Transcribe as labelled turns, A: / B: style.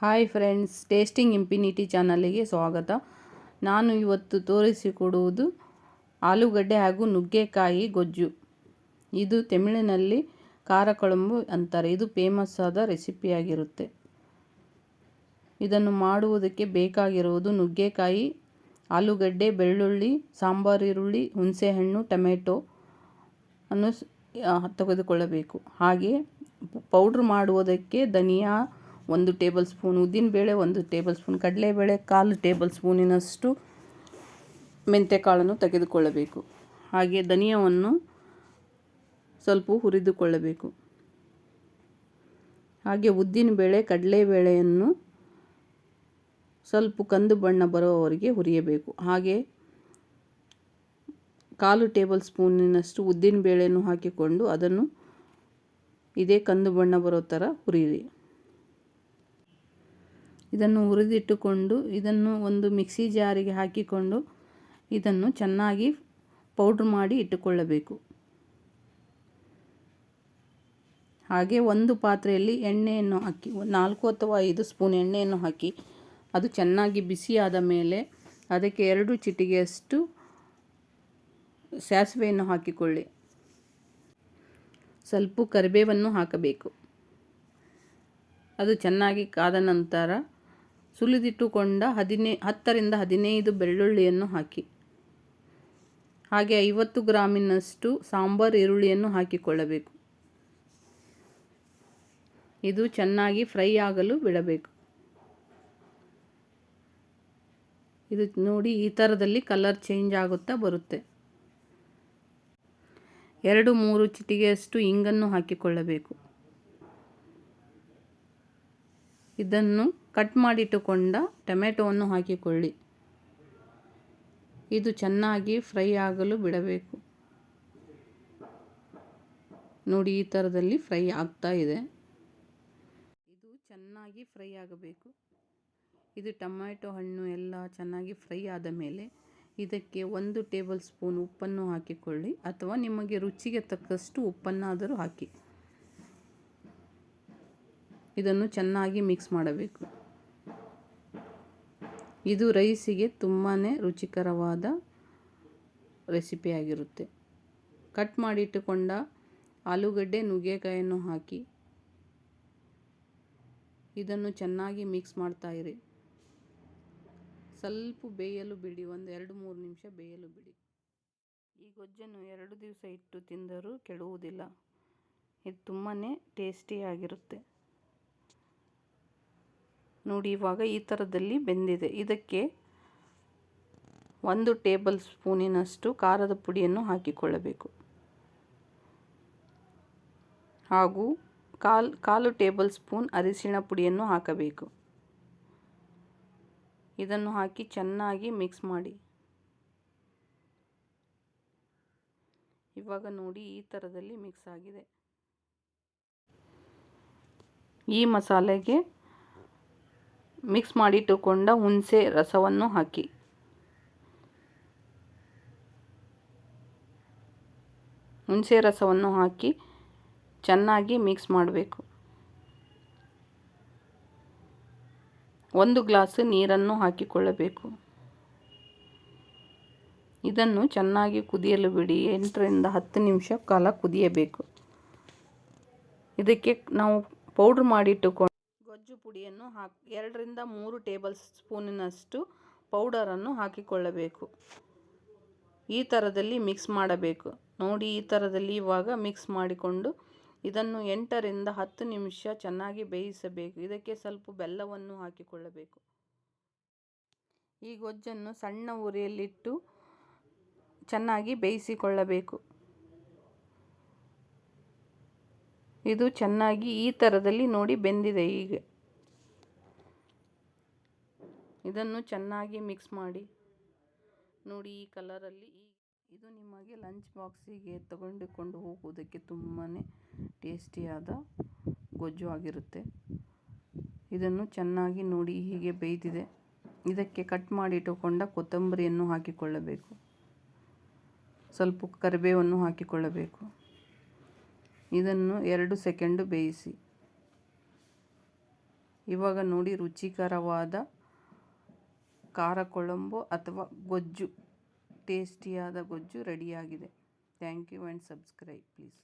A: Hi friends tasting ಇಂಪಿನಿಟಿ ಚಾನಲಿಗೆ ಸ್ವಾಗತ. ನಾನು ಇವತ್ತು ತೋರಿಸಿಕೊಡುವುದು ಆಲೂಗಡ್ಡೆ ಹಾಗೂ ನುಗ್ಗೆಕಾಯಿ ಗೊಜ್ಜು. ಇದು ತಮಿಳಿನಲ್ಲಿ ಖಾರ ಕೊಳಂಬು ಅಂತಾರೆ. ಇದು ಫೇಮಸ್ ಆದ ರೆಸಿಪಿಯಾಗಿರುತ್ತೆ ಇದನ್ನು ಮಾಡುವುದಕ್ಕೆ ಬೇಕಾಗಿರುವುದು ನುಗ್ಗೆಕಾಯಿ, ಆಲೂಗಡ್ಡೆ, ಬೆಳ್ಳುಳ್ಳಿ, ಸಾಂಬಾರು, ಈರುಳ್ಳಿ, ಹುಣಸೆಹಣ್ಣು, ಟೊಮೆಟೊ ಅನ್ನು ತೆಗೆದುಕೊಳ್ಳಬೇಕು. ಹಾಗೆ ಪೌಡ್ರ್ ಮಾಡುವುದಕ್ಕೆ ಧನಿಯಾ ಒಂದು ಟೇಬಲ್ ಸ್ಪೂನ್ ಉದ್ದಿನಬೇಳೆ ಒಂದು ಟೇಬಲ್ ಸ್ಪೂನ್ ಕಡಲೆಬೇಳೆ, ಕಾಲು ಟೇಬಲ್ ಸ್ಪೂನಿನಷ್ಟು ಮೆಂತ್ಯಕಾಳನ್ನು ತೆಗೆದುಕೊಳ್ಳಬೇಕು. ಹಾಗೆ ಧನಿಯವನ್ನು ಸ್ವಲ್ಪ ಹುರಿದುಕೊಳ್ಳಬೇಕು. ಹಾಗೆ ಉದ್ದಿನಬೇಳೆ ಕಡಲೆಬೇಳೆಯನ್ನು ಸ್ವಲ್ಪ ಕಂದು ಬಣ್ಣ ಬರುವವರೆಗೆ ಹುರಿಯಬೇಕು. ಹಾಗೆ ಕಾಲು ಟೇಬಲ್ ಸ್ಪೂನಿನಷ್ಟು ಉದ್ದಿನಬೇಳೆಯನ್ನು ಹಾಕಿಕೊಂಡು ಅದನ್ನು ಇದೇ ಕಂದು ಬಣ್ಣ ಬರೋ ಥರ ಹುರಿಯಿರಿ. ಇದನ್ನು ಹುರಿದಿಟ್ಟುಕೊಂಡು ಇದನ್ನು ಒಂದು ಮಿಕ್ಸಿ ಜಾರಿಗೆ ಹಾಕಿಕೊಂಡು ಇದನ್ನು ಚೆನ್ನಾಗಿ ಪೌಡ್ರ್ ಮಾಡಿ ಇಟ್ಟುಕೊಳ್ಳಬೇಕು. ಹಾಗೆ ಒಂದು ಪಾತ್ರೆಯಲ್ಲಿ ಎಣ್ಣೆಯನ್ನು ಹಾಕಿ, ನಾಲ್ಕು ಅಥವಾ ಐದು ಸ್ಪೂನ್ ಎಣ್ಣೆಯನ್ನು ಹಾಕಿ, ಅದು ಚೆನ್ನಾಗಿ ಬಿಸಿಯಾದ ಮೇಲೆ ಅದಕ್ಕೆ ಎರಡು ಚಿಟಿಗೆಯಷ್ಟು ಸಾಸಿವೆಯನ್ನು ಹಾಕಿಕೊಳ್ಳಿ. ಸ್ವಲ್ಪ ಕರಿಬೇವನ್ನು ಹಾಕಬೇಕು. ಅದು ಚೆನ್ನಾಗಿ ಕಾದ ನಂತರ ಸುಲಿದಿಟ್ಟುಕೊಂಡ ಹದಿನೈ, ಹತ್ತರಿಂದ ಹದಿನೈದು ಬೆಳ್ಳುಳ್ಳಿಯನ್ನು ಹಾಕಿ. ಹಾಗೆ ಐವತ್ತು ಗ್ರಾಮಿನಷ್ಟು ಸಾಂಬಾರು ಈರುಳ್ಳಿಯನ್ನು ಹಾಕಿಕೊಳ್ಳಬೇಕು. ಇದು ಚೆನ್ನಾಗಿ ಫ್ರೈ ಆಗಲು ಬಿಡಬೇಕು. ಇದು ನೋಡಿ ಈ ಥರದಲ್ಲಿ ಕಲರ್ ಚೇಂಜ್ ಆಗುತ್ತಾ ಬರುತ್ತೆ. ಎರಡು, ಮೂರು ಚಿಟಿಗೆಯಷ್ಟು ಇಂಗನ್ನು ಹಾಕಿಕೊಳ್ಳಬೇಕು. ಇದನ್ನು ಕಟ್ ಮಾಡಿಟ್ಟುಕೊಂಡ ಟೊಮೆಟೊವನ್ನು ಹಾಕಿಕೊಳ್ಳಿ. ಇದು ಚೆನ್ನಾಗಿ ಫ್ರೈ ಆಗಲು ಬಿಡಬೇಕು. ನೋಡಿ, ಈ ಥರದಲ್ಲಿ ಫ್ರೈ ಆಗ್ತಾ ಇದೆ. ಇದು ಚೆನ್ನಾಗಿ ಫ್ರೈ ಆಗಬೇಕು. ಇದು ಟೊಮ್ಯಾಟೊ ಹಣ್ಣು ಎಲ್ಲ ಚೆನ್ನಾಗಿ ಫ್ರೈ ಆದ ಮೇಲೆ ಇದಕ್ಕೆ ಒಂದು ಟೇಬಲ್ ಸ್ಪೂನ್ ಉಪ್ಪನ್ನು ಹಾಕಿಕೊಳ್ಳಿ. ಅಥವಾ ನಿಮಗೆ ರುಚಿಗೆ ತಕ್ಕಷ್ಟು ಉಪ್ಪನ್ನಾದರೂ ಹಾಕಿ. ಇದನ್ನು ಚೆನ್ನಾಗಿ ಮಿಕ್ಸ್ ಮಾಡಬೇಕು. ಇದು ರೈಸಿಗೆ ತುಂಬಾ ರುಚಿಕರವಾದ ರೆಸಿಪಿಯಾಗಿರುತ್ತೆ ಕಟ್ ಮಾಡಿಟ್ಟುಕೊಂಡ ಆಲೂಗಡ್ಡೆ ನುಗ್ಗೆಕಾಯನ್ನು ಹಾಕಿ. ಇದನ್ನು ಚೆನ್ನಾಗಿ ಮಿಕ್ಸ್ ಮಾಡ್ತಾ ಇರಿ. ಸ್ವಲ್ಪ ಬೇಯಲು ಬಿಡಿ, ಒಂದು ಎರಡು ಮೂರು ನಿಮಿಷ ಬೇಯಲು ಬಿಡಿ. ಈ ಗೊಜ್ಜನ್ನು ಎರಡು ದಿವಸ ಇಟ್ಟು ತಿಂದರೂ ಕೆಡುವುದಿಲ್ಲ. ಇದು ತುಂಬಾ ಟೇಸ್ಟಿಯಾಗಿರುತ್ತೆ ನೋಡಿ, ಇವಾಗ ಈ ಥರದಲ್ಲಿ ಬೆಂದಿದೆ. ಇದಕ್ಕೆ ಒಂದು ಟೇಬಲ್ ಸ್ಪೂನಿನಷ್ಟು ಖಾರದ ಪುಡಿಯನ್ನು ಹಾಕಿಕೊಳ್ಳಬೇಕು. ಹಾಗೂ ಕಾಲು ಕಾಲು ಟೇಬಲ್ ಸ್ಪೂನ್ ಅರಿಶಿಣ ಪುಡಿಯನ್ನು ಹಾಕಬೇಕು. ಇದನ್ನು ಹಾಕಿ ಚೆನ್ನಾಗಿ ಮಿಕ್ಸ್ ಮಾಡಿ. ಇವಾಗ ನೋಡಿ, ಈ ಥರದಲ್ಲಿ ಮಿಕ್ಸ್ ಆಗಿದೆ. ಈ ಮಸಾಲೆಗೆ ಮಿಕ್ಸ್ ಮಾಡಿಟ್ಟುಕೊಂಡ ಹುಣಸೆ ರಸವನ್ನು ಹಾಕಿ. ಹುಣಸೆ ರಸವನ್ನು ಹಾಕಿ ಚೆನ್ನಾಗಿ ಮಿಕ್ಸ್ ಮಾಡಬೇಕು. ಒಂದು ಗ್ಲಾಸ್ ನೀರನ್ನು ಹಾಕಿಕೊಳ್ಳಬೇಕು. ಇದನ್ನು ಚೆನ್ನಾಗಿ ಕುದಿಯಲು ಬಿಡಿ. ಎಂಟರಿಂದ ಹತ್ತು ನಿಮಿಷ ಕಾಲ ಕುದಿಯಬೇಕು. ಇದಕ್ಕೆ ನಾವು ಪೌಡ್ರ್ ಮಾಡಿಟ್ಟುಕೊಂಡು ಗೊಜ್ಜು ಪುಡಿಯನ್ನು ಹಾಕಿ, ಎರಡರಿಂದ ಮೂರು ಟೇಬಲ್ ಸ್ಪೂನಿನಷ್ಟು ಪೌಡರನ್ನು ಹಾಕಿಕೊಳ್ಳಬೇಕು. ಈ ಥರದಲ್ಲಿ ಮಿಕ್ಸ್ ಮಾಡಬೇಕು. ನೋಡಿ ಈ ಥರದಲ್ಲಿ ಇವಾಗ ಮಿಕ್ಸ್ ಮಾಡಿಕೊಂಡು ಇದನ್ನು ಎಂಟರಿಂದ ಹತ್ತು ನಿಮಿಷ ಚೆನ್ನಾಗಿ ಬೇಯಿಸಬೇಕು. ಇದಕ್ಕೆ ಸ್ವಲ್ಪ ಬೆಲ್ಲವನ್ನು ಹಾಕಿಕೊಳ್ಳಬೇಕು. ಈ ಗೊಜ್ಜನ್ನು ಸಣ್ಣ ಉರಿಯಲ್ಲಿಟ್ಟು ಚೆನ್ನಾಗಿ ಬೇಯಿಸಿಕೊಳ್ಳಬೇಕು. ಇದು ಚೆನ್ನಾಗಿ ಈ ಥರದಲ್ಲಿ ನೋಡಿ ಬೆಂದಿದೆ ಈಗ ಇದನ್ನು ಚೆನ್ನಾಗಿ ಮಿಕ್ಸ್ ಮಾಡಿ. ನೋಡಿ ಈ ಕಲರಲ್ಲಿ ಇದು ನಿಮಗೆ ಲಂಚ್ ಬಾಕ್ಸಿಗೆ ತಗೊಂಡುಕೊಂಡು ಹೋಗುವುದಕ್ಕೆ ತುಂಬಾ ಟೇಸ್ಟಿಯಾದ ಗೊಜ್ಜು ಆಗಿರುತ್ತೆ. ಇದನ್ನು ಚೆನ್ನಾಗಿ ನೋಡಿ ಹೀಗೆ ಬೇಯ್ದಿದೆ. ಇದಕ್ಕೆ ಕಟ್ ಮಾಡಿಟ್ಟುಕೊಂಡ ಕೊತ್ತಂಬರಿಯನ್ನು ಹಾಕಿಕೊಳ್ಳಬೇಕು. ಸ್ವಲ್ಪ ಕರಿಬೇವನ್ನು ಹಾಕಿಕೊಳ್ಳಬೇಕು. ಇದನ್ನು ಎರಡು ಸೆಕೆಂಡು ಬೇಯಿಸಿ. ಇವಾಗ ನೋಡಿ ರುಚಿಕರವಾದ ಖಾರ ಕೊಳಂಬು ಅಥವಾ ಗೊಜ್ಜು ಟೇಸ್ಟಿಯಾದ ಗೊಜ್ಜು ರೆಡಿಯಾಗಿದೆ thank you and subscribe please